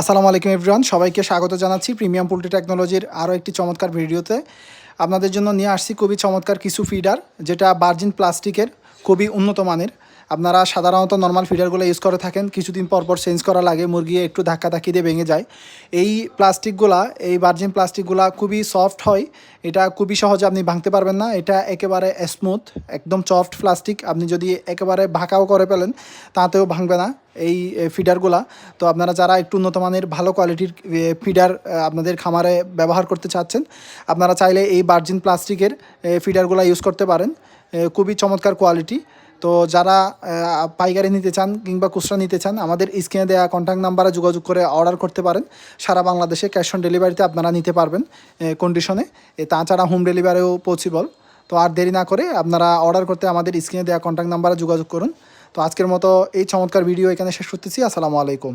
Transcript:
আসসালামু আলাইকুম এভরিওয়ান, সবাইকে স্বাগত জানাচ্ছি প্রিমিয়াম পোলট্রি টেকনোলজির আরও একটি চমৎকার ভিডিওতে। আপনাদের জন্য নিয়ে আসছি খুবই চমৎকার কিছু ফিডার, যেটা বার্জিন প্লাস্টিকের খুবই উন্নত মানের। আপনারা সাধারণত নর্মাল ফিডারগুলো ইউজ করে থাকেন, কিছুদিন পর পর চেঞ্জ করা লাগে, মুরগি একটু ধাক্কা ধাক্কি দিয়ে ভেঙে যায়। এই প্লাস্টিকগুলা এই ভার্জিন প্লাস্টিকগুলা খুবই সফট হয়, এটা খুবই সহজে আপনি ভাঙতে পারবেন না, এটা একেবারে স্মুথ একদম সফট প্লাস্টিক আপনি যদি একেবারে ভাঁকাও করে ফেলেন, তাতেও ভাঙবে না এই ফিডারগুলা তো আপনারা যারা একটু উন্নত মানের ভালো কোয়ালিটির ফিডার আপনাদের খামারে ব্যবহার করতে চাচ্ছেন, আপনারা চাইলে এই ভার্জিন প্লাস্টিকের ফিডারগুলা ইউজ করতে পারেন খুবই চমৎকার কোয়ালিটি তো যারা পাইকারি নিতে চান কিংবা খুচরা নিতে চান, আমাদের স্ক্রিনে দেওয়া কন্ট্যাক্ট নাম্বারে যোগাযোগ করে অর্ডার করতে পারেন। সারা বাংলাদেশে ক্যাশ অন ডেলিভারিতে আপনারা নিতে পারবেন কন্ডিশনে তাছাড়া হোম ডেলিভারিও পসিবল তো আর দেরি না করে আপনারা অর্ডার করতে আমাদের স্ক্রিনে দেওয়া কন্ট্যাক্ট নাম্বারে যোগাযোগ করুন। তো আজকের মতো এই চমৎকার ভিডিও এখানে শেষ করতেছি। আসসালামু আলাইকুম।